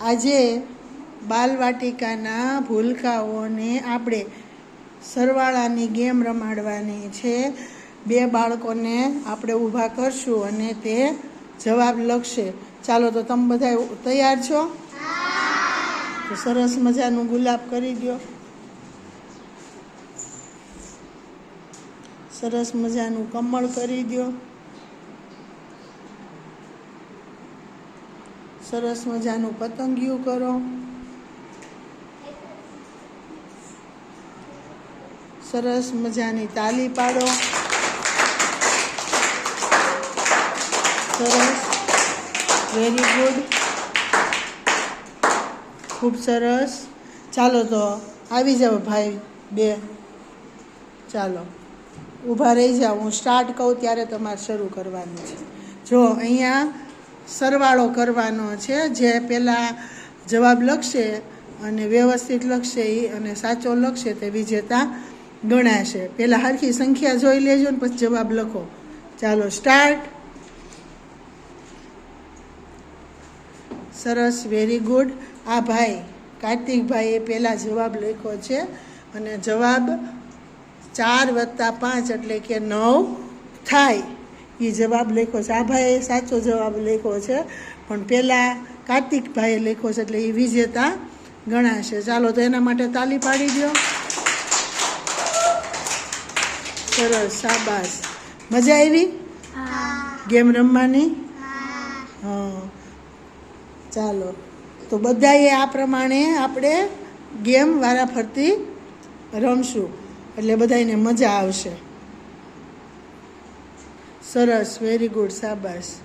આજે બાલવાટિકાના ભૂલકાઓને આપણે સરવાળાની ગેમ રમાડવાની છે. બે બાળકોને આપણે ઊભા કરશું અને તે જવાબ લખશે. ચાલો તો તમે બધા તૈયાર છો? તો સરસ મજાનું ગુલાબ કરી દો સરસ મજાનું કમળ કરી દો સરસ મજાનું પતંગિયું કરો. સરસ મજાની તાલી પાડો. સરસ. વેરી ગુડ ખૂબ સરસ. ચાલો તો આવી જાઓ ભાઈ બે. ચાલો. ઊભા રહી જાઓ. હું સ્ટાર્ટ કહું ત્યારે તમારે શરૂ કરવાનું છે. જો અહીંયા સરવાળો કરવાનો છે. જે પહેલાં જવાબ લખશે અને વ્યવસ્થિત લખશે એ અને સાચો લખશે તે વિજેતા ગણાશે. પહેલાં હરખી સંખ્યા જોઈ લેજો ને પછી જવાબ લખો. ચાલો સ્ટાર્ટ સરસ વેરી ગુડ આ ભાઈ, કાર્તિકભાઈએ પહેલાં જવાબ લખ્યો છે અને જવાબ ચાર વત્તા પાંચ એટલે કે નવ થાય. એ જવાબ લખ્યો છે. આ ભાઈએ સાચો જવાબ લખ્યો છે. પણ પહેલાં કાર્તિકભાઈએ લખ્યો છે એટલે એ વિજેતા ગણાશે. ચાલો તો એના માટે તાલી પાડી દો સરસ શાબાશ. મજા આવી? ગેમ રમવાની? હા. ચાલો. તો બધાએ આ પ્રમાણે આપણે ગેમ વારા ફરતી રમશું. એટલે બધાને મજા આવશે. સરસ વેરી ગુડ શાબાશ.